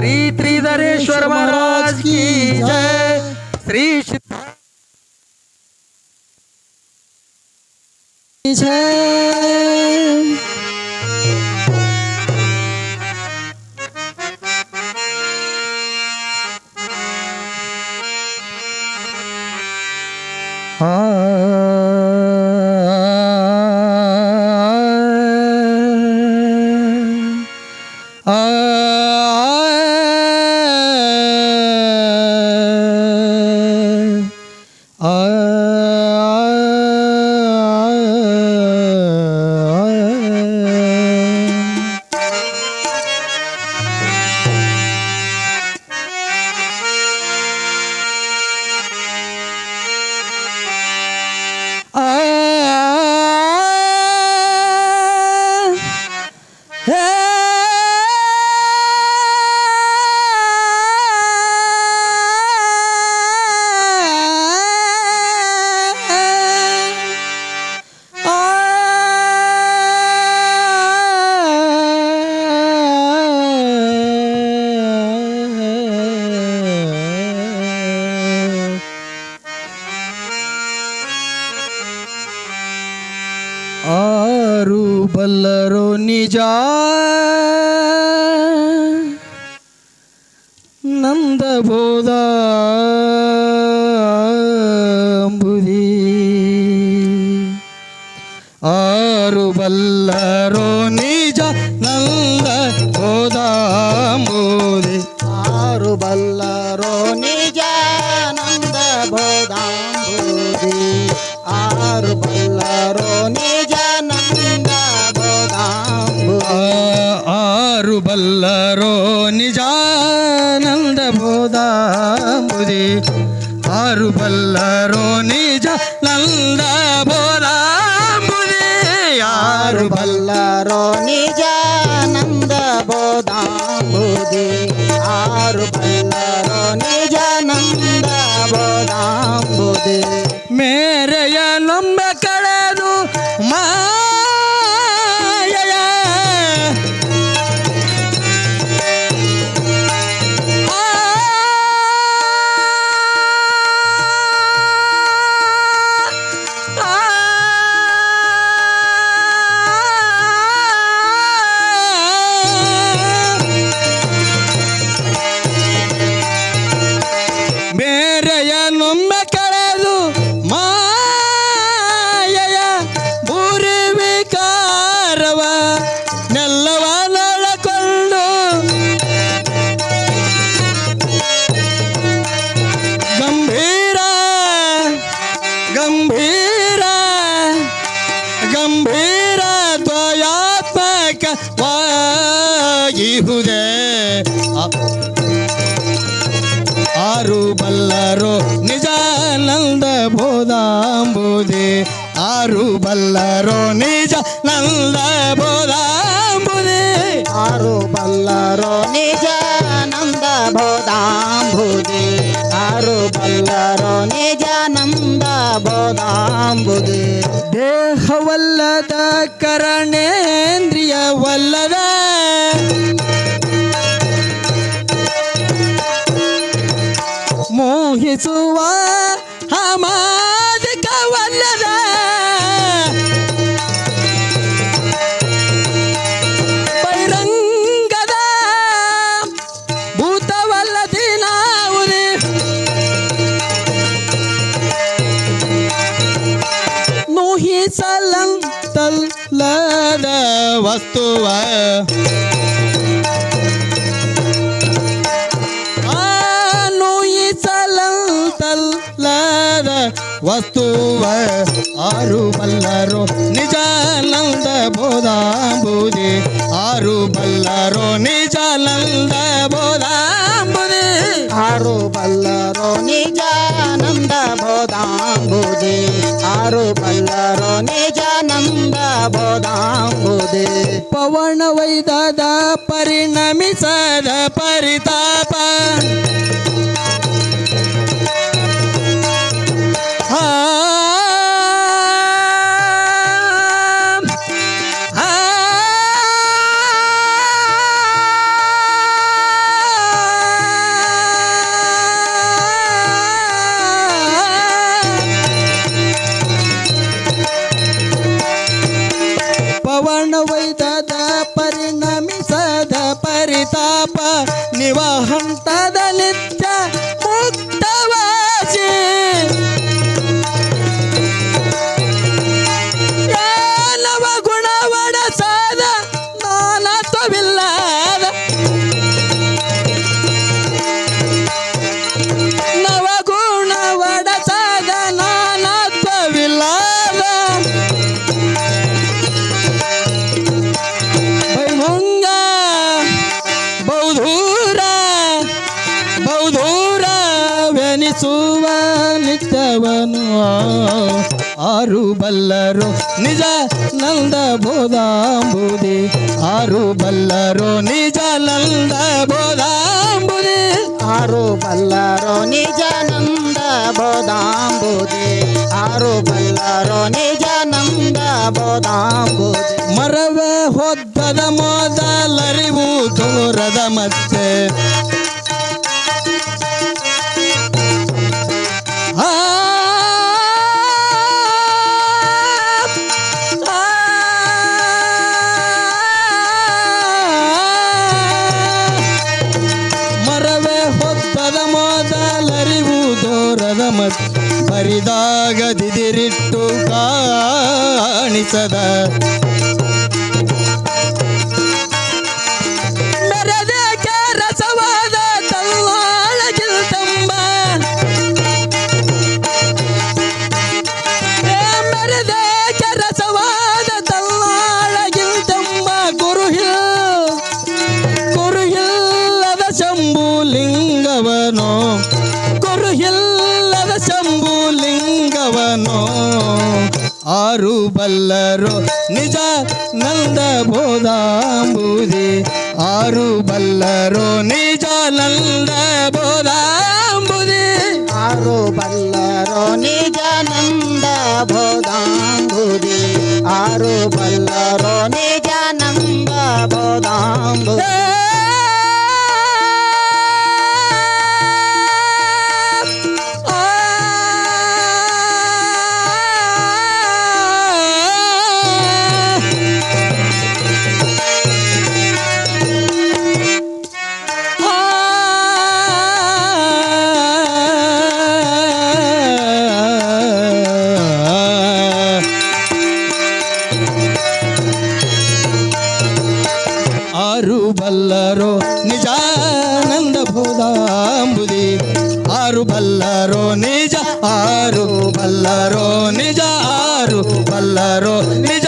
श्री त्रिधरेश्वर महाराज की जय। श्री जय। Uh, ಆರು ಬಲ್ಲರೋ ನಿಜ ನಂದ ಬೋಧ ಅಂಬುದಿ ಆರು ಬಲ್ಲರೋ ಆರು ಬಲ್ಲರೋ ನಿಜ ನಂದ ಬೋಧಾಂಬುದಿ ಆರು ಆರು ಬಲ್ಲರೋ ನಿಜ ನಂದ ಬೋಧಾಂಬುದಿ ಆರು ಬಲ್ಲರೋ ನಿಜ ನಂದ ಬೋಧಾಂಬುದಿ ಮೇರೆಯ ಗಂಭೀರ ಗಂಭೀರ ದ್ವಯಾತ್ಮಕ ವಾಗಿಹುದೇ ಆರು ಬಲ್ಲರೋ ನಿಜಾನಂದ ಬೋಧಾಂಬುದೆ ಆರು ಬಲ್ಲರೋ ನಿಜ ನಂದ ಬೋಧಾಂಬುದೆ ಆರು ಬಲ್ಲರೋ ನಿಜ ನಂದ ಬೋಧಾಂಬುದೆ ಆರು ಬಲ್ಲರೋ ನಿಜ ಬೋಧಾಂಬುದಿ ದೇಹವಲ್ಲದ ಕರಣೇಂದ್ರಿಯವಲ್ಲದ ಮೋಹಿಸುವ ನೋಹಿಸಲಂತಲ್ಲದ ವಸ್ತುವ ಆ ನೋಯಿಸಲಂತಲ್ಲದ ವಸ್ತುವ ಆರು ಬಲ್ಲರೋ ನಿಜಾನಂದ ಬೋಧಾಂಬುದಿ ಆರು ಬಲ್ಲರೋ ನಿಜಾನಂದ ಬೋಧಾಂಬುದಿ ಪವನ ವೈದದ ಪರಿಣಮಿಸದ ಪರಿತಾಪ ಪವನ ವೈದದ ಪರಿಣಮಿಸದ ಪರಿತಾಪ ನಿವಾಹಂತದಲ್ಲಿ ಆರು ಬಲ್ಲರು ನಿಜ ನಂದ ಬೋಧಾಂಬುದಿ ಆರು ಬಲ್ಲರು ನಿಜ ನಂದ ಬೋಧಾಂಬುದಿ ಆರು ಬಲ್ಲರು ನಿಜ ನಂದ ಬೋಧಾಂಬುದಿ ಆರು ಬಲ್ಲರು ನಿಜ ನಂದ ಬೋಧಾಂಬುದಿ ಮರವೇ ಹೊದ್ದದ ಮೊದಲರಿವು ದೂರದ ಮತ್ತೆ ದೂರದ ಮತ್ ಬರಿದಾಗದಿದಿರಿಟ್ಟು ಕಾಣಿಸದ ಬಲ್ಲರು ನಿಜ ನಂದ ಬೋಧಾಂಬುದಿ ಆರು ಬಲ್ಲರೋ ನಿಜ ನಂದ ಬೋಧಾಂಬುದಿ ಆರು ಬಲ್ಲರೋ ನಿಜಾನಂದ ಬೋಧಾಂಬುದಿ ಆರು బల్లరో నిజ ఆరు బల్లరో నిజ ఆరు బల్లరో నిజ